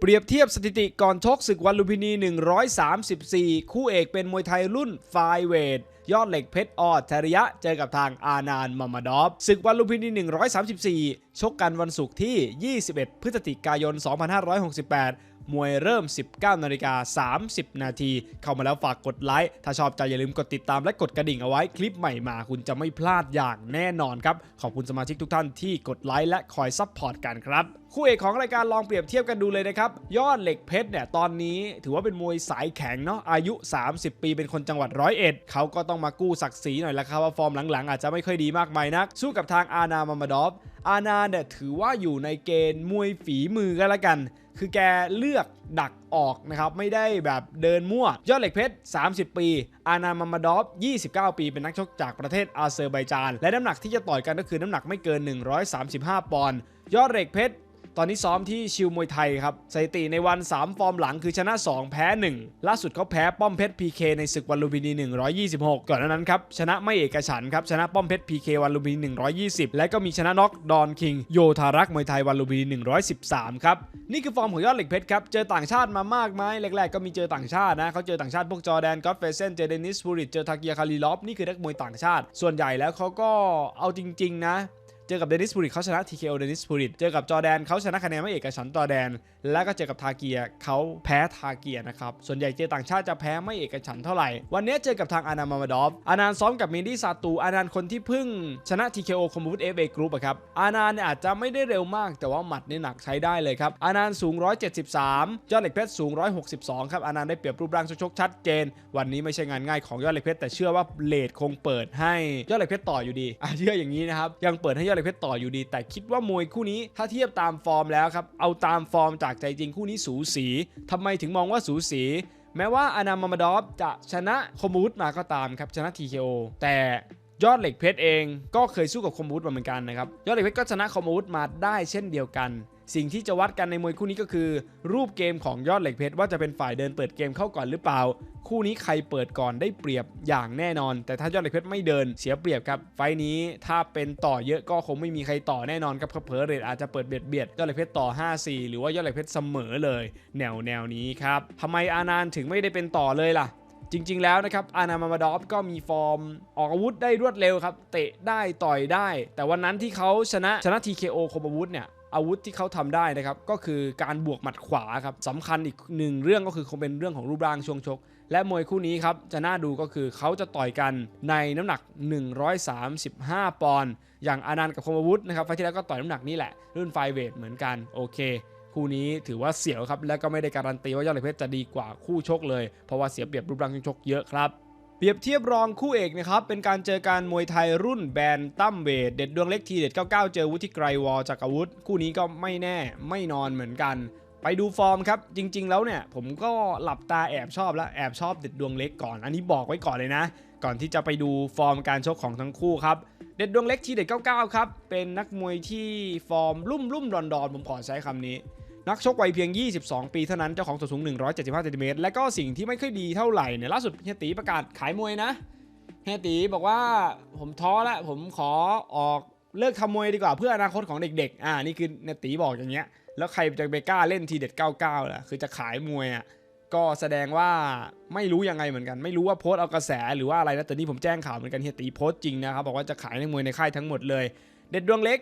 เปรียบเทียบสถิติก่อนชกศึกวันลุมพินี 134 คู่เอกเป็นมวยไทยรุ่นไฟเวทยอดเหล็กเพชรออดเทริยะ เจอกับทางอานานมามาดอฟศึกวันลุมพินี 134 ชกกันวันศุกร์ที่ 21 พฤศจิกายน 2568 มวยเริ่ม 19นาฬิกา30 นาที เข้ามาแล้วฝากกดไลค์ ถ้าชอบใจอย่าลืมกดติดตามและกดกระดิ่งเอาไว้คลิปใหม่มาคุณจะไม่พลาดอย่างแน่นอนครับ ขอบคุณสมาชิกทุกท่านที่กดไลค์และคอยซัพพอร์ตกันครับ คู่เอกของรายการลองเปรียบเทียบกันดูเลยนะครับยอดเหล็กเพชรเนี่ยตอนนี้ถือว่าเป็นมวยสายแข็งเนาะอายุ 30 ปีเป็นคนจังหวัดร้อยเอ็ดเขาก็ต้องมากู้ศักดิ์ศรีหน่อยละครับว่าฟอร์มหลังๆ อาจจะไม่ค่อยดีมากมายนัก สู้กับทางอานามามาดอฟอานาเนี่ยถือว่าอยู่ในเกณฑ์มวยฝีมือกันละกัน คือแกเลือกดักออกนะครับ ไม่ได้แบบเดินมั่วยอดเหล็กเพชร 30 ปี อานามามาดอฟ 29 ปี เป็นนักชกจากประเทศอาเซอร์ไบจาน และน้ำหนักที่จะต่อยกันก็คือน้ำหนักไม่เกิน 135 ปอนด์ ยอดเหล็กเพชร ตอนนี้ซ้อมที่ชิวมวยไทยครับสถิติในวัน 3 ฟอร์มหลังคือชนะ 2 แพ้ 1 ล่าสุดเขาแพ้ป้อมเพชร PK ในศึกวันลุมพินี 126 ก่อนหน้านั้นครับชนะไม่เอกฉันครับชนะป้อมเพชร PK วันลุมพินี 120 และก็มีชนะน็อกดอนคิงโยธารักษ์มวยไทยวันลุมพินี 113 ครับนี่คือฟอร์มของยอดเหล็กเพชรครับเจอต่างชาติมามากไหมแรกๆก็มีเจอต่างชาตินะเขาเจอต่างชาติพวกจอร์แดนก็อตเฟเซนเจเดนิสฟูริตเจอทาเกียคารีลอฟนี่คือนักมวยต่างชาติ ส่วนใหญ่แล้วเขาก็เอาจริง ๆ นะ เจอกับเดนิสพูริตเขาชนะ TKO เดนิสพูริตเจอกับจอแดนเขาชนะคะแนนไม่เอกฉันท์จอแดน แล้วก็เจอกับทาเกียเขาแพ้ทาเกียนะครับส่วนใหญ่เจอต่างชาติจะแพ้ไม่เอกฉันเท่าไหร่ วันนี้เจอกับทางอานามามาดอฟอานานซ้อมกับมินดี้ซาตูอานานคนที่เพิ่งชนะ TKO คอมบูตเอฟเอกรุ๊ปครับอานานเนี่ยอาจจะไม่ได้เร็วมากแต่ว่าหมัดเนี่ยหนักใช้ได้เลยครับอานานสูง 173 ยอดเหล็กเพชรสูง 162 ครับอานานได้เปรียบรูปร่างชกชัดเจน วันนี้ไม่ใช่งานง่ายของยอดเหล็กเพชรแต่เชื่อว่าเลดคงเปิดให้ยอดเหล็กเพชรต่ออยู่ดีอะเชื่ออย่างนี้นะครับยังเปิดให้ยอดเหล็กเพชรต่ออยู่ดี แต่คิดว่ามวยคู่นี้ถ้าเทียบตามฟอร์มแล้วครับเอาตามฟอร์มจากใจจริงคู่นี้สูสีทำไมถึงมองว่าสูสีแม้ว่าอานามามาดอฟจะชนะคอมบูตมาก็ตามครับชนะ TKO แต่ยอดเหล็กเพชรเองก็เคยสู้กับคอมบูตมาเหมือนกันนะครับยอดเหล็กเพชรก็ชนะคอมบูตมาได้เช่นเดียวกัน สิ่งที่จะวัดกันในมวยคู่นี้ก็คือ รูปเกมของยอดเหล็กเพชรว่าจะเป็นฝ่ายเดินเปิดเกมเข้าก่อนหรือเปล่า คู่นี้ใครเปิดก่อนได้เปรียบอย่างแน่นอน แต่ถ้ายอดเหล็กเพชรไม่เดินเสียเปรียบครับไฟล์นี้ถ้าเป็นต่อเยอะก็คงไม่มีใครต่อแน่นอนครับเผลอเรทอาจจะเปิดเบียดเบียดยอดเหล็กเพชรต่อ 5-4 หรือว่ายอดเหล็กเพชรเสมอเลย แนวแนวนี้ครับทำไมอานานถึงไม่ได้เป็นต่อเลยล่ะจริง ๆ แล้วนะครับ อานามามาดอฟก็มีฟอร์ม ออกอาวุธได้รวดเร็วครับ เตะได้ต่อยได้ แต่วันนั้นที่เขาชนะชนะ TKO คมอาวุธเนี่ย อาวุธที่เขาทำได้นะครับก็คือการบวกหมัดขวาครับสำคัญอีกหนึ่งเรื่องก็คือคงเป็นเรื่องของรูปร่างช่วงชก และมวยคู่นี้ครับจะน่าดูก็คือเขาจะต่อยกันในน้ำหนัก 135 ปอนด์อย่างอานันต์กับคมอาวุธนะครับไฟที่แล้วก็ต่อยน้ำหนักนี้แหละรุ่นไฟเวทเหมือนกันโอเค คู่นี้ถือว่าเสียวครับและก็ไม่ได้การันตีว่ายอดเหล็กเพชรจะดีกว่าคู่ชกเลยเพราะว่าเสียเปรียบรูปร่างช่วงชกเยอะครับ เปรียบเทียบรองคู่เอกนะครับ เป็นการเจอการมวยไทยรุ่นแบนตั้มเวทเด็ดดวงเล็กทีเด็ด 99 เจอวุฒิไกรวอจากอาวุธ คู่นี้ก็ไม่แน่ไม่นอนเหมือนกัน ไปดูฟอร์มครับ จริง ๆ แล้วเนี่ย ผมก็หลับตาแอบชอบแล้วแอบชอบเด็ดดวงเล็กก่อน อันนี้บอกไว้ก่อนเลยนะ ก่อนที่จะไปดูฟอร์มการชกของทั้งคู่ครับเด็ดดวงเล็กทีเด็ด 99 ครับเป็นนักมวยที่ฟอร์มรุ่มรุ่มดอนดอนผมขอใช้คำนี้ นักชกวัยเพียง 22 ปีเท่านั้น เจ้าของส่วนสูง 175เซนติเมตรและก็สิ่งที่ไม่ค่อยดีเท่าไหร่เนี่ยล่าสุดเฮียตีประกาศขายมวยนะเฮียตีบอกว่าผมท้อแล้วผมขอออกเลิกทำมวยดีกว่าเพื่ออนาคตของเด็กๆ อ่า นี่คือเฮียตีบอกอย่างเงี้ย แล้วใครจะไปกล้าเล่นทีเด็ด 99ล่ะ คือจะขายมวยอะ ก็แสดงว่าไม่รู้ยังไงเหมือนกัน ไม่รู้ว่าโพสต์เอากระแสหรือว่าอะไรนะ แต่นี่ผมแจ้งข่าวเหมือนกันเฮียตีโพสต์จริงนะครับ บอกว่าจะขายในมวยในค่ายทั้งหมดเลย เด็ดดวงเล็ก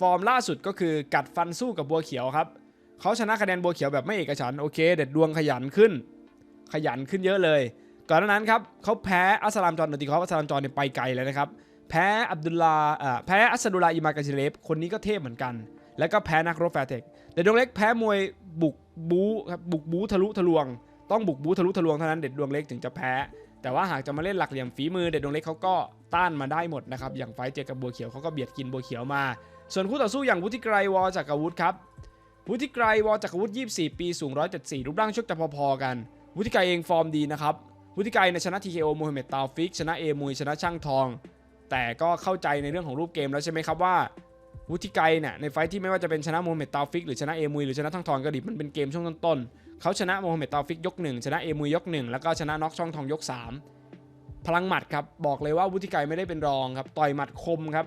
ฟอร์มล่าสุดก็คือกัดฟันสู้กับบัวเขียวครับ เขาชนะคะแนนบัวเขียวแบบไม่เอกฉันโอเค เด็ดดวงขยันขึ้น ขยันขึ้นเยอะเลย ก่อนหน้านั้นครับเขาแพ้อัสลามจอนนติคอฟอัสลามจอนเนี่ยไปไกลเลยนะครับ แพ้อับดุลลาอ่อแพ้อัสดุลลาอิมากาชิเลฟคนนี้ก็เทพเหมือนกัน แล้วก็แพ้นักรบแฟร์เทคเด็ดดวงเล็กแพ้มวยบุกบูครับบุกบูทะลุทะลวง ต้องบุกบูทะลุทะลวงเท่านั้นเด็ดดวงเล็กถึงจะแพ้ แต่ว่าหากจะมาเล่นหลักเหลี่ยมฝีมือเด็ดดวงเล็กเขาก็ต้านมาได้หมดนะครับอย่างไฟเจอกับบัวเขียวเขาก็เบียดกินบัวเขียวมา ส่วนคู่ต่อสู้อย่างวุฒิไกรวอจากอาวุธครับ วุฒิไกรวอจากอาวุธ24 ปีสูง 174 รูปร่างชกจะพอๆกัน วุฒิไกรเองฟอร์มดีนะครับ วุฒิไกรเนี่ยชนะ TKO โมฮัมเหม็ดตาฟิก ชนะเอมุยชนะช่างทอง แต่ก็เข้าใจในเรื่องของรูปเกมแล้วใช่ไหมครับว่า วุฒิไกรเนี่ยในไฟที่ไม่ว่าจะเป็นชนะโมฮัมเหม็ดตาฟิก หรือชนะเอมุยหรือชนะช่างทองก็ดีมันเป็นเกมช่วงต้นๆเขาชนะโมฮัมเหม็ดตาฟิกยกหนึ่งชนะเอมุยยกหนึ่งแล้วก็ชนะน็อกช่องทองยกสามพลังหมัดครับบอกเลยว่าวุฒิไกรไม่ได้เป็นรองครับต่อยหมัดคมครับ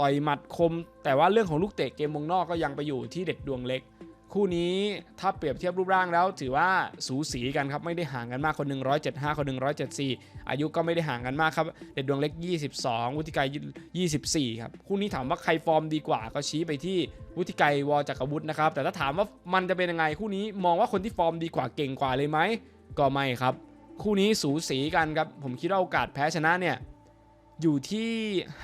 ต่อยหมัดคม แต่ว่าเรื่องของลูกเตะเกมวงนอกก็ยังไปอยู่ที่เด็ดดวงเล็ก คู่นี้ถ้าเปรียบเทียบรูปร่างแล้ว ถือว่าสูสีกันครับไม่ได้ห่างกันมากคนหนึ่ง175 คนหนึ่ง174 อายุก็ไม่ได้ห่างกันมากครับ เด็ดดวงเล็ก 22 วุฒิไกร24 ครับ คู่นี้ถามว่าใครฟอร์มดีกว่าก็ชี้ไปที่วุฒิไกรวอจักรวุฒินะครับแต่ถ้าถามว่ามันจะเป็นยังไงคู่นี้มองว่าคนที่ฟอร์มดีกว่าเก่งกว่าเลยไหมก็ไม่ครับ คู่นี้สูสีกันครับผมคิดว่าโอกาสแพ้ชนะเนี่ย อยู่ที่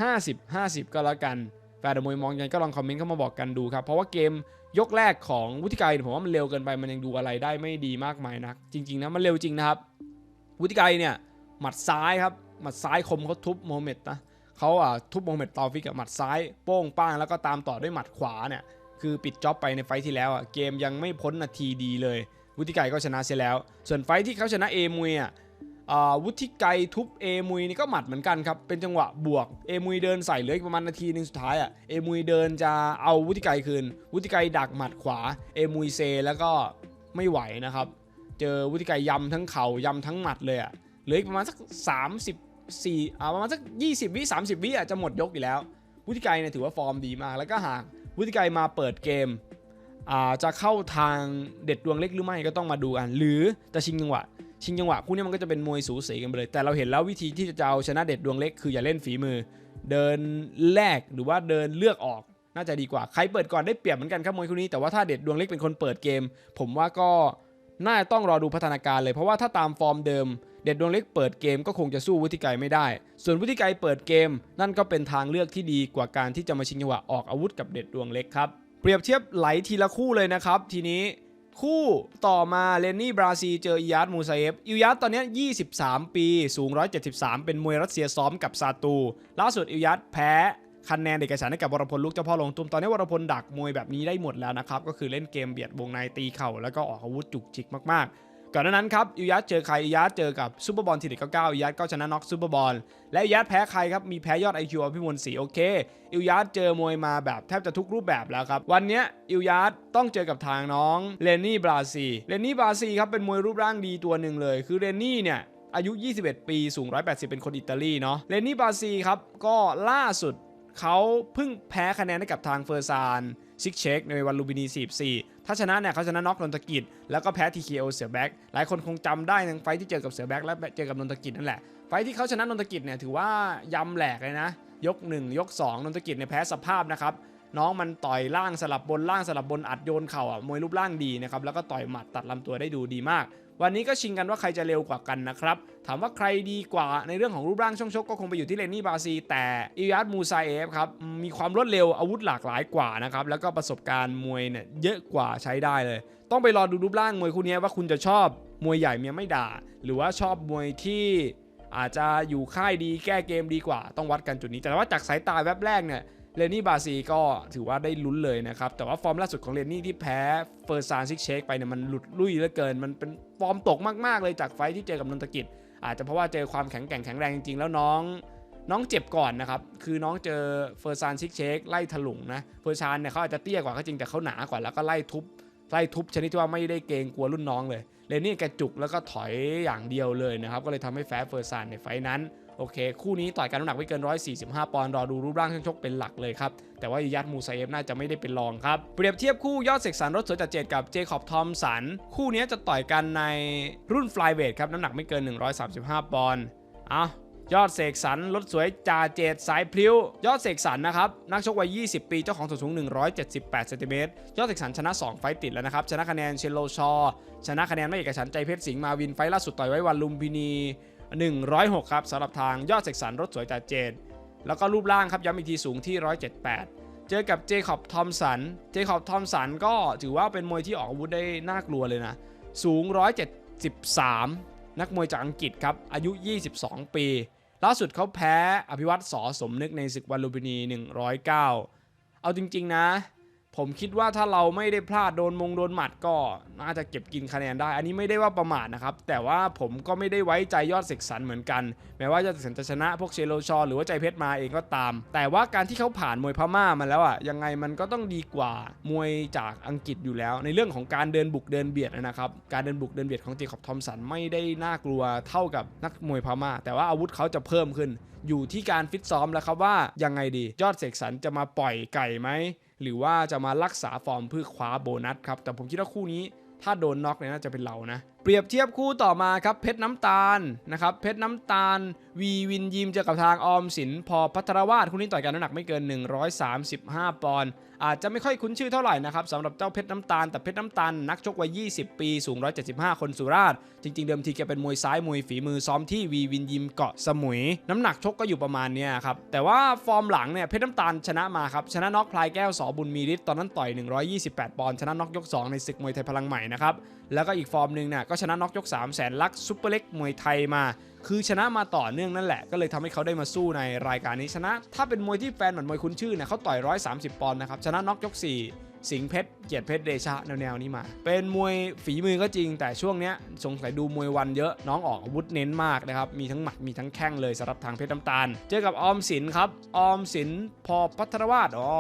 50 50 ก็แล้วกันแฟนมวยมองยังไงก็ลองคอมเมนต์เข้ามาบอกกันดูครับ เพราะว่าเกมยกแรกของวุฒิไกรผมว่ามันเร็วเกินไปมันยังดูอะไรได้ไม่ดีมากมายนัก จริง ๆนะมันเร็วจริงนะครับ วุฒิไกรเนี่ยหมัดซ้ายครับหมัดซ้ายคมเขาทุบโมเม็ดนะเขาอะทุบโมเม็ดตอฟิกกับหมัดซ้ายโป้งป้างแล้วก็ตามต่อด้วยหมัดขวาเนี่ยคือปิดจ็อบไปในไฟที่แล้วอะเกมยังไม่พ้นนาทีดีเลย วุฒิไกรก็ชนะเสียแล้ว ส่วนไฟที่เขาชนะเอมวยอะ วุฒิไกรทุบเอมุยนี่ก็หมัดเหมือนกันครับ เป็นจังหวะบวกเอมุยเดินใส่เหลืออีกประมาณนาทีหนึ่งสุดท้ายอะเอมุยเดินจะเอาวุฒิไกรคืน วุฒิไกรดักหมัดขวาเอมุยเซแล้วก็ไม่ไหวนะครับ เจอวุฒิไกรยำทั้งเข่ายำทั้งหมัดเลยอะเหลืออีกประมาณสัก 34อ่าประมาณสัก 20 วิ30 วิอะจะหมดยกอยู่แล้ว วุฒิไกรเนี่ยถือว่าฟอร์มดีมาก แล้วก็หากวุฒิไกรมาเปิดเกมอ่าจะเข้าทางเด็ดดวงเล็กหรือไม่ก็ต้องมาดูกัน หรือจะชิงจังหวะ ชิงจังหวะคู่นี้มันก็จะเป็นมวยสูสีกันไปเลย แต่เราเห็นแล้ววิธีที่จะเอาชนะเด็ดดวงเล็กคืออย่าเล่นฝีมือ เดินแลกหรือว่าเดินเลือกออกน่าจะดีกว่าใครเปิดก่อนได้เปรียบเหมือนกันครับมวยคู่นี้แต่ว่าถ้าเด็ดดวงเล็กเป็นคนเปิดเกม ผมว่าก็น่าจะต้องรอดูพัฒนาการเลยเพราะว่าถ้าตามฟอร์มเดิม เด็ดดวงเล็กเปิดเกมก็คงจะสู้วุฒิไกรไม่ได้ ส่วนวุฒิไกรเปิดเกม นั่นก็เป็นทางเลือกที่ดีกว่าการที่จะมาชิงจังหวะออกอาวุธกับเด็ดดวงเล็กครับเปรียบเทียบไหลทีละคู่เลยนะครับ ทีนี้ คู่ต่อมาเลนนี่บราซีเจออิยาร์ดมูซาเอฟอิยาร์ดตอนนี้ย23 ปี สูง 173 เป็นมวยรัสเซียซ้อมกับซาตู ล่าสุดอิยาร์ดแพ้คะแนนเอกฉันให้กับวรพลลูกเจ้าพ่อลงตุ้มตอนนี้วรพลดักมวยแบบนี้ได้หมดแล้วนะครับ ก็คือเล่นเกมเบียดวงในตีเข่าแล้วก็ออกอาวุธจุกจิกมากๆ ก่อนหน้านั้นครับอิยาร์ดเจอใครอิยาร์ดเจอกับซูเปอร์บอลทีเด็ดเก้าอิยาร์ดก็ชนะน็อกซูเปอร์บอลและอิยาร์ดแพ้ใครครับมีแพ้ยอดไอคิวพิมลศรีโอเคอิยาร์ดเจอมวยมาแบบแทบจะทุกรูปแบบแล้วครับ วันนี้อิยาร์ดต้องเจอกับทางน้องเลนนี่บราซีเลนนี่บราซีครับเป็นมวยรูปร่างดีตัวหนึ่งเลย คือเลนนี่เนี่ยอายุ 21 ปี สูง 180 เป็นคนอิตาลีเนาะเลนนี่บราซีครับก็ล่าสุด เขาเพิ่งแพ้คะแนนให้กับทางเฟอร์ซานซิกเชคในวันลูบินี 44 ถ้าชนะเนี่ยเขาชนะน็อกนนทกิจ แล้วก็แพ้ TKO เสือแบ็กหลายคนคงจำได้ในไฟที่เจอกับเสือแบ็กและเจอกับนนทกิจนั่นแหละ ไฟที่เขาชนะนนทกิจเนี่ยถือว่ายำแหลกเลยนะ ยก 1 ยก 2 นนทกิจเนี่ยแพ้สภาพนะครับน้องมันต่อยล่างสลับบนล่างสลับบนอัดโยนเข่าอะมวยรูปร่างดีนะครับแล้วก็ต่อยหมัดตัดลำตัวได้ดูดีมาก วันนี้ก็ชิงกันว่าใครจะเร็วกว่ากันนะครับ ถามว่าใครดีกว่าในเรื่องของรูปร่างช่องชกก็คงไปอยู่ที่เลนนี่บาซี แต่อิยาร์ดมูซาเอฟครับ มีความรวดเร็วอาวุธหลากหลายกว่านะครับ แล้วก็ประสบการณ์มวยเนี่ยเยอะกว่าใช้ได้เลย ต้องไปรอดูรูปร่างมวยคู่นี้ว่าคุณจะชอบมวยใหญ่เมียไม่ด่า หรือว่าชอบมวยที่อาจจะอยู่ค่ายดีแก้เกมดีกว่า ต้องวัดกันจุดนี้ แต่ว่าจากสายตาแวบแรกเนี่ย เลนนี่บาซีก็ถือว่าได้ลุ้นเลยนะครับ แต่ว่าฟอร์มล่าสุดของเลนนี่ที่แพ้เฟอร์ซานซิกเชคไปเนี่ยมันหลุดลุ่ยเหลือเกิน มันเป็นฟอร์มตกมากๆเลยจากไฟที่เจอกับนนทกิจ อาจจะเพราะว่าเจอความแข็งแกร่งแข็งแรงจริงๆ แล้วน้องน้องเจ็บก่อนนะครับ คือน้องเจอเฟอร์ซานซิกเชคไล่ถลุงนะ เฟอร์ซานเนี่ยเขาอาจจะเตี้ยกว่าก็จริงแต่เขาหนากว่าแล้วก็ไล่ทุบไล่ทุบชนิดที่ว่าไม่ได้เกรงกลัวรุ่นน้องเลย เลนนี่แกจุกแล้วก็ถอยอย่างเดียวเลยนะครับ ก็เลยทำให้แฟ้เฟอร์ซานในไฟนั้น โอเค คู่นี้ต่อยกันน้ำหนักไม่เกิน 145 ปอนด์รอดูรูปร่างช่างชกเป็นหลักเลยครับ แต่ว่ายัดมูไซเอฟน่าจะไม่ได้เป็นรองครับ เปรียบเทียบคู่ยอดเสกสรรรถสวยจัดเจดกับเจคอบทอมสัน คู่นี้จะต่อยกันในรุ่นฟลายเวทครับน้ำหนักไม่เกิน 135 ปอนด์เอายอดเสกสรรรถสวยจ่าเจดสายพลิ้วยอดเสกสรรนะครับ นักชกวัย 20 ปี เจ้าของส่วนสูง 178เซนติเมตรยอดเสกสรรชนะ 2 ไฟต์ติดแล้วนะครับ ชนะคะแนนเชลโลชอ ชนะคะแนนไม่เอกฉันใจเพชรสิงห์มาวินไฟต์ล่าสุดต่อยไว้วันลุมพินี 106 ครับสำหรับทางยอดเสกสรรรถสวยจ่าเจดแล้วก็รูปร่างครับย้ำอีกทีสูงที่ 178 เจอกับเจคอบทอมสัน เจคอบทอมสันก็ถือว่าเป็นมวยที่ออกอาวุธได้น่ากลัวเลยนะ สูง 173 นักมวยจากอังกฤษครับ อายุ 22 ปี ล่าสุดเขาแพ้อภิวัตสอสมนึกในศึกวันลุมพินี 109 เอาจริง ๆ นะ ผมคิดว่าถ้าเราไม่ได้พลาดโดนมงโดนหมัดก็น่าจะเก็บกินคะแนนได้ อันนี้ไม่ได้ว่าประมาทนะครับ แต่ว่าผมก็ไม่ได้ไว้ใจยอดเสกสรรเหมือนกัน แม้ว่ายอดเสกสรรจะชนะพวกเชโลชอ หรือว่าใจเพชรมาเองก็ตาม แต่ว่าการที่เขาผ่านมวยพม่ามาแล้วอะยังไงมันก็ต้องดีกว่ามวยจากอังกฤษอยู่แล้ว ในเรื่องของการเดินบุกเดินเบียดนะครับ การเดินบุกเดินเบียดของเจคอบทอมสันไม่ได้น่ากลัวเท่ากับนักมวยพม่า แต่ว่าอาวุธเขาจะเพิ่มขึ้น อยู่ที่การฟิตซ้อมแล้วครับว่ายังไงดี ยอดเสกสรรจะมาปล่อยไก่ไหม หรือว่าจะมารักษาฟอร์มเพื่อคว้าโบนัสครับแต่ผมคิดว่าคู่นี้ถ้าโดนน็อกเนี่ยน่าจะเป็นเรานะ เปรียบเทียบคู่ต่อมาครับเพชรน้ำตาลนะครับเพชรน้ำตาลวีวินยิมเจอกับทางออมสินพอพัทรวาสคู่นี้ต่อยกันน้ำหนักไม่เกิน 135 ปอนด์อาจจะไม่ค่อยคุ้นชื่อเท่าไหร่นะครับสำหรับเจ้าเพชรน้ำตาลแต่เพชรน้ำตาลนักชกวัย 20 ปี สูง 175 คนสุราษฎร์จริง ๆ เดิมทีแกเป็นมวยซ้ายมวยฝีมือซ้อมที่วีวินยิมเกาะสมุย น้ำหนักชกก็อยู่ประมาณเนี้ยครับแต่ว่าฟอร์มหลังเนี่ยเพชรน้ำตาลชนะมาครับชนะน็อกพลายแก้วสอบุญมีฤทธิ์ตอนนั้นต่อย 128 ปอนด์ชนะน็อกยก 2 ในศึกมวยไทยพลังใหม่นะครับแล้วก็อีกฟอร์มหนึ่งเนี่ยก็ชนะน็อกยก 3 แสนลักซุปเปอร์เล็กมวยไทยมา คือชนะมาต่อเนื่องนั่นแหละ ก็เลยทำให้เขาได้มาสู้ในรายการนี้ชนะ ถ้าเป็นมวยที่แฟนเหมือนมวยคุ้นชื่อเนี่ยเขาต่อย 130 ปอนด์นะครับ ชนะน็อกยก 4 สิงเพชรเกียรติเพชรเดชะแนวๆนี้มา เป็นมวยฝีมือก็จริง แต่ช่วงเนี้ยสงสัยดูมวยวันเยอะน้องออกอาวุธเน้นมากนะครับ มีทั้งหมัดมีทั้งแข้งเลยสำหรับทางเพชรน้ำตาล เจอกับออมสินครับ ออมสินพอพัทรวาสอ๋อ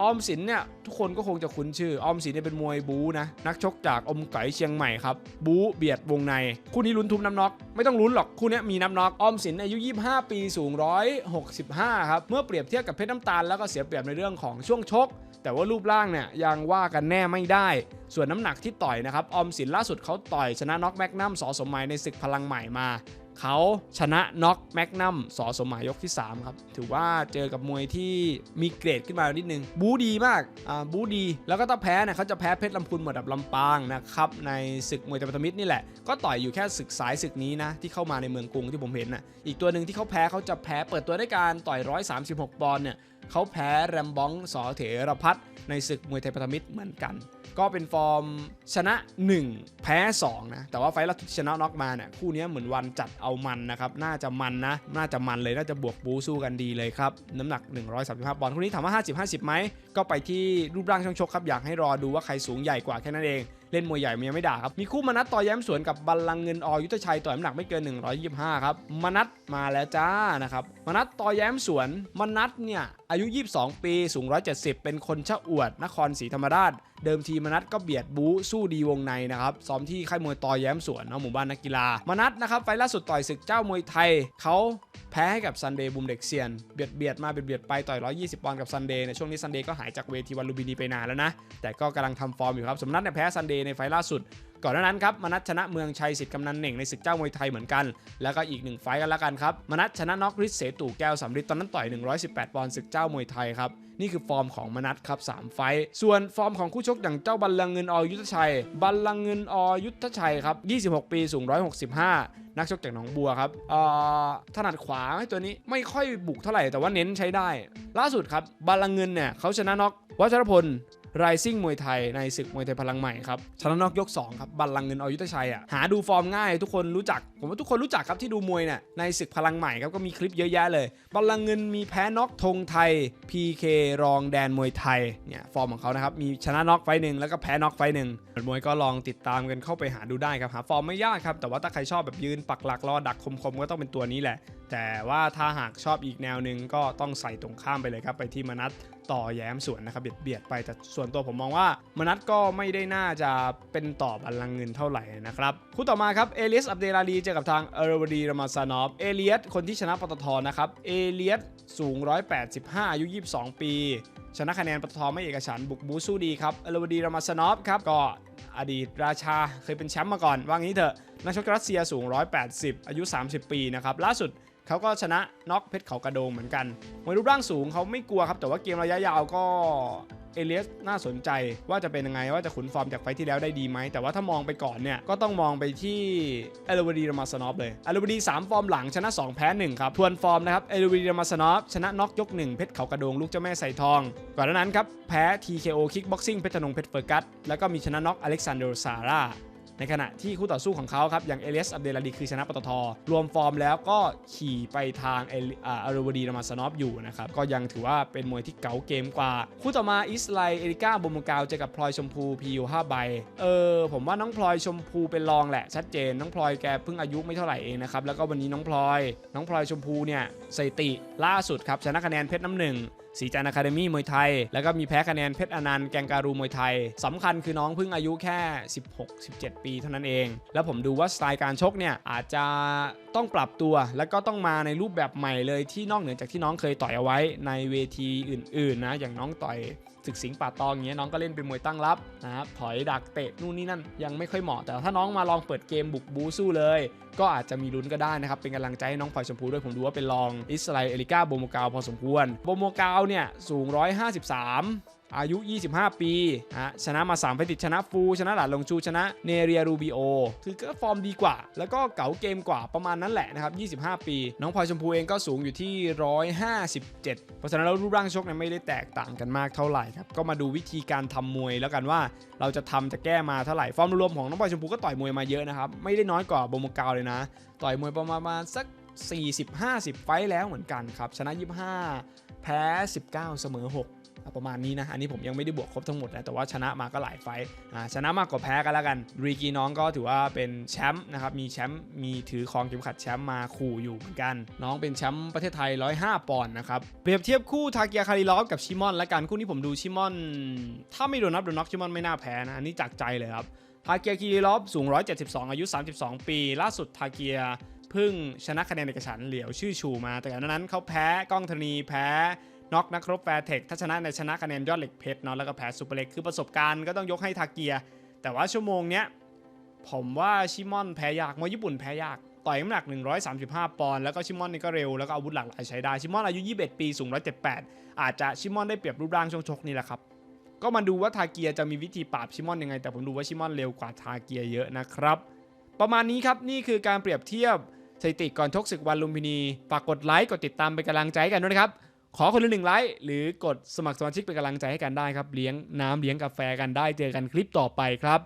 ออมสินเนี่ยทุกคนก็คงจะคุ้นชื่อ ออมสินเนี่ยเป็นมวยบูนะ นักชกจากอมไก่เชียงใหม่ครับ บูเบียดวงใน คู่นี้ลุ้นทุบน้ำน็อก ไม่ต้องลุ้นหรอก คู่นี้มีน้ำน็อก ออมสินอายุ 25 ปีสูง 165 ครับ เมื่อเปรียบเทียบกับเพชรน้ำตาลแล้วก็เสียเปรียบในเรื่องของช่วงชก แต่ว่ารูปร่างเนี่ยยังว่ากันแน่ไม่ได้ ส่วนน้ำหนักที่ต่อยนะครับ ออมสินล่าสุดเขาต่อยชนะน็อกแมกนัมสอสมหมัยในศึกพลังใหม่มา เขาชนะน็อกแมกนัมสอสมหมายยกที่ 3 ครับ ถือว่าเจอกับมวยที่มีเกรดขึ้นมานิดนึง บูดีมากอ่าบูดี แล้วก็ถ้าแพ้เนี่ยเขาจะแพ้เพชรลำพูนหมดดับลำปางนะครับ ในศึกมวยไทยพันธมิตรนี่แหละ ก็ต่อยอยู่แค่ศึกสายศึกนี้นะ ที่เข้ามาในเมืองกรุงที่ผมเห็นนะอีกตัวหนึ่งที่เขาแพ้เขาจะแพ้เปิดตัวด้วยการต่อย 136 ปอนด์เนี่ยเขาแพ้แรมบ้องสอเถรพัฒน์ในศึกมวยไทยพันธมิตรเหมือนกัน ก็เป็นฟอร์มชนะ 1 แพ้ 2 นะ แต่ว่าไฟล์ล่าสุดชนะน็อกมาเนี่ยคู่นี้เหมือนวันจัดเอามันนะครับ น่าจะมันนะ น่าจะมันเลย น่าจะบวกบูสู้กันดีเลยครับ น้ำหนัก 135ปอนด์คู่นี้ถามว่า 50 50ไหมก็ไปที่รูปร่างช่างชกครับอยากให้รอดูว่าใครสูงใหญ่กว่าแค่นั้นเอง เล่นมวยใหญ่มันยังไม่ด่าครับ มีคู่มนัดต่อแย้มสวนกับบัลลังเงินอยุทธชัยต่อยน้ำหนักไม่เกิน 125 ครับมนัดมาแล้วจ้านะครับมนัดต่อแย้มสวนมนัดเนี่ยอายุ 22 ปี สูง 170 เป็นคนชะอวด นครศรีธรรมราช เดิมทีมนัดก็เบียดบู๊สู้ดีวงในนะครับ ซ้อมที่ค่ายมวยต่อแย้มสวนเนาะหมู่บ้านนักกีฬา มนัดนะครับ ไฟล์ล่าสุดต่อยศึกเจ้ามวยไทย เขาแพ้ให้กับซันเดย์บุมเด็กเซียน เบียดเบียดมาเบียดเบียดไปต่อย 120 ปอนด์กับซันเดย์ในช่วงนี้ซันเดย์ก็หายจากเวทีวันลูมพินีไปนานแล้วนะ แต่ก็กำลังทำฟอร์มอยู่ครับ สมนัดเนี่ยแพ้ซันเดย์ในไฟล์ล่าสุด ก่อนหน้านั้นครับมนัทชนะเมืองชัยสิทธิ์กำนันเหน่งในศึกเจ้ามวยไทยเหมือนกัน แล้วก็อีกหนึ่งไฟต์กันล้วกันครับมนัทชนะน็อกฤทธิ์เสตู่แก้วสำริดตอนนั้นต่อย 118 ปอนด์ศึกเจ้ามวยไทยครับนี่คือฟอร์มของมนัทครับ 3 ไฟต์ส่วนฟอร์มของคู่ชกอย่างเจ้าบัลลังเงินอยุทธชัย บัลลังเงินอยุทธชัยครับ 26 ปีสูง 165 นักชกจากหนองบัวครับถนัดขวาตัวนี้ไม่ค่อยบุกเท่าไหร่แต่ว่าเน้นใช้ได้ ล่าสุดครับ บัลลังเงินเนี่ยเขาชนะน็อกวัชรพล ไรซิ่งมวยไทยในศึกมวยไทยพลังใหม่ครับชนะนอกยก2ครับบัลลังก์เงินอยุทธชัยอะหาดูฟอร์มง่าย ทุกคนรู้จัก ผมว่าทุกคนรู้จักครับที่ดูมวยเนี่ยในศึกพลังใหม่ครับก็มีคลิปเยอะแยะเลย บัลลังก์เงินมีแพ้น็อกธงไทย PK รองแดนมวยไทยเนี่ยฟอร์มของเขานะครับมีชนะน็อกไฟหนึ่งแล้วก็แพ้น็อกไฟหนึ่งมวยก็ลองติดตามกันเข้าไปหาดูได้ครับหาฟอร์มไม่ยากครับแต่ว่าถ้าใครชอบแบบยืนปักหลักรอดักคมๆก็ต้องเป็นตัวนี้แหละ แต่ว่าถ้าหากชอบอีกแนวหนึ่งก็ต้องใส่ตรงข้ามไปเลยครับไปที่มนัท ต่อแย้มสวนนะครับเบียดเบียดไปแต่ส่วนตัวผมมองว่ามนัทก็ไม่ได้น่าจะเป็นต่อบัลลังเงินเท่าไหร่นะครับคู่ต่อมาครับเอเลียสอับเดลาลีเจอกับทางเอรวดีรามาซานอฟเอเลียสคนที่ชนะปตทนะครับเอเลียสสูง 185 อายุ 22 ปี ชนะคะแนนปตทไม่เอกฉันบุกบูสู้ดีครับเอรวดีรามาซานอฟครับก็อดีตราชาเคยเป็นแชมป์มาก่อนว่างี้เถอะนักชกรัสเซียสูง 180 อายุ 30 ปีนะครับล่าสุด เขาก็ชนะน็อกเพชรเขากระโดงเหมือนกันมวยรูปร่างสูงเขาไม่กลัวครับแต่ว่าเกมระยะยาวก็เอเลียสน่าสนใจว่าจะเป็นยังไงว่าจะขุนฟอร์มจากไฟที่แล้วได้ดีไหม แต่ว่าถ้ามองไปก่อนเนี่ย ก็ต้องมองไปที่เอลวดีรามาสนอฟเลยเอลวดี3ฟอร์มหลังชนะ 2 แพ้ 1 ครับ ทวนฟอร์มนะครับเอลวดีรามาสนอฟชนะน็อกยก 1 เพชรเขากระโดงลูกเจ้าแม่ใส่ทอง ก่อนหน้านั้นครับ แพ้ TKO Kickboxing เพชรธนงเพชรเฟอร์กัสแล้วก็มีชนะน็อกอเล็กซานเดอร์ซาร่า ในขณะที่คู่ต่อสู้ของเขาครับอย่างเอเลสอับเดลาดีคือชนะปตท รวมฟอร์มแล้วก็ขี่ไปทางเอลอ่าอารวดีรามาสนอฟอยู่นะครับก็ยังถือว่าเป็นมวยที่เก๋าเกมกว่า คู่ต่อมาอิสไลเอริก้าบมกาวเจอกับพลอยชมพูพียูห้าใบเออผมว่าน้องพลอยชมพูเป็นรองแหละชัดเจนน้องพลอยแกเพิ่งอายุไม่เท่าไหร่เองนะครับแล้วก็วันนี้น้องพลอย น้องพลอยชมพูเนี่ยสถิติล่าสุดครับชนะคะแนนเพชรน้ำหนึ่ง สีจันทร์อะคาเดมี่มวยไทย แล้วก็มีแพ้คะแนนเพชรอนันต์แกงการูมวยไทยสำคัญคือน้องเพิ่งอายุแค่ 16-17 ปีเท่านั้นเอง แล้วผมดูว่าสไตล์การชกเนี่ยอาจจะต้องปรับตัว แล้วก็ต้องมาในรูปแบบใหม่เลยที่นอกเหนือจากที่น้องเคยต่อยเอาไว้ในเวทีอื่นๆนะอย่างน้องต่อย ศึกสิงห์ป่าตองเงี้ยน้องก็เล่นเป็นมวยตั้งรับนะครับถอยดักเตะนู่นนี่นั่นยังไม่ค่อยเหมาะ แต่ถ้าน้องมาลองเปิดเกมบุกบูสู้เลย ก็อาจจะมีลุ้นก็ได้นะครับเป็นกำลังใจให้น้องพลอยชมพูด้วยผมดูว่าเป็นรองอิสราเอลิก้าโบโมกาวพอสมควรโบโมกาวเนี่ยสูง 153 อายุ 25 ปีฮะชนะมา3ไฟล์ติดชนะฟู ชนะหลานลงชูชนะเนเรียรูบิโอคือก็ฟอร์มดีกว่า แล้วก็เก๋าเกมกว่าประมาณนั้นแหละนะครับ 25 ปี น้องพลอยชมพูเองก็สูงอยู่ที่ 157 เพราะฉะนั้นแล้วรูปร่างชกเนี่ยไม่ได้แตกต่างกันมากเท่าไหร่ครับ ก็มาดูวิธีการทำมวยแล้วกันว่าเราจะทำจะแก้มาเท่าไหร่ ฟอร์มรวมของน้องพลอยชมพูก็ต่อยมวยมาเยอะนะครับ ไม่ได้น้อยกว่าโบโมกาวเลยนะ ต่อยมวยประมาณสัก 40-50 ไฟต์แล้วเหมือนกันครับ ชนะ 25 แพ้ 19 เสมอ 6 ประมาณนี้นะอันนี้ผมยังไม่ได้บวกครบทั้งหมดนะแต่ว่าชนะมาก็หลายไฟชนะมากกว่าแพ้กันแล้วกันรีกีน้องก็ถือว่าเป็นแชมป์นะครับมีแชมป์มีถือครองเข็มขัดแชมป์มาขู่อยู่เหมือนกัน น้องเป็นแชมป์ประเทศไทย 105 ปอนด์นะครับเปรียบเทียบคู่ทาเกียคาริลอฟกับชิมอนและกันคู่นี้ผมดูชิมอน ถ้าไม่โดนนับโดนน็อกชิมอนไม่น่าแพ้นะอันนี้จากใจเลยครับทาเกียคาริลอฟสูง 172 อายุ 32 ปี ล่าสุดทาเกียเพิ่งชนะคะแนนเอกฉันเหลียวชื่อชูมา แต่ก่อนนั้นเขาแพ้ก้องธรณีแพ้ น็อกนักรบแฟร์เทคถ้าชนะในชนะคะแนนยอดเหล็กเพชรเนาะแล้วก็แพ้ซูเปอร์เล็กคือประสบการณ์ก็ต้องยกให้ทาเกียแต่ว่าชั่วโมงเนี้ยผมว่าชิมอนแพ้ยากมวยญี่ปุ่นแพ้ยากต่อยน้ำหนัก 135 ปอนด์แล้วก็ชิมอนนี่ก็เร็วแล้วก็อาวุธหลากหลายใช้ได้ชิมอนอายุ 21 ปีสูง 178 อาจจะชิมอนได้เปรียบรูปร่างช่วงชกนี่แหละครับก็มาดูว่าทาเกียจะมีวิธีปราบชิมอนยังไง แต่ผมดูว่าชิมอนเร็วกว่าทาเกียเยอะนะครับประมาณนี้ครับนี่คือการเปรียบเทียบสถิติก่อนชกศึกวันลุมพินีฝากกดไลค์กดติดตามเป็นกำลังใจกันด้วยนะครับ ขอคนละหนึ่งไลค์หรือกดสมัครสมาชิกเป็นกำลังใจให้กันได้ครับ เลี้ยงน้ำเลี้ยงกาแฟกันได้ เจอกันคลิปต่อไปครับ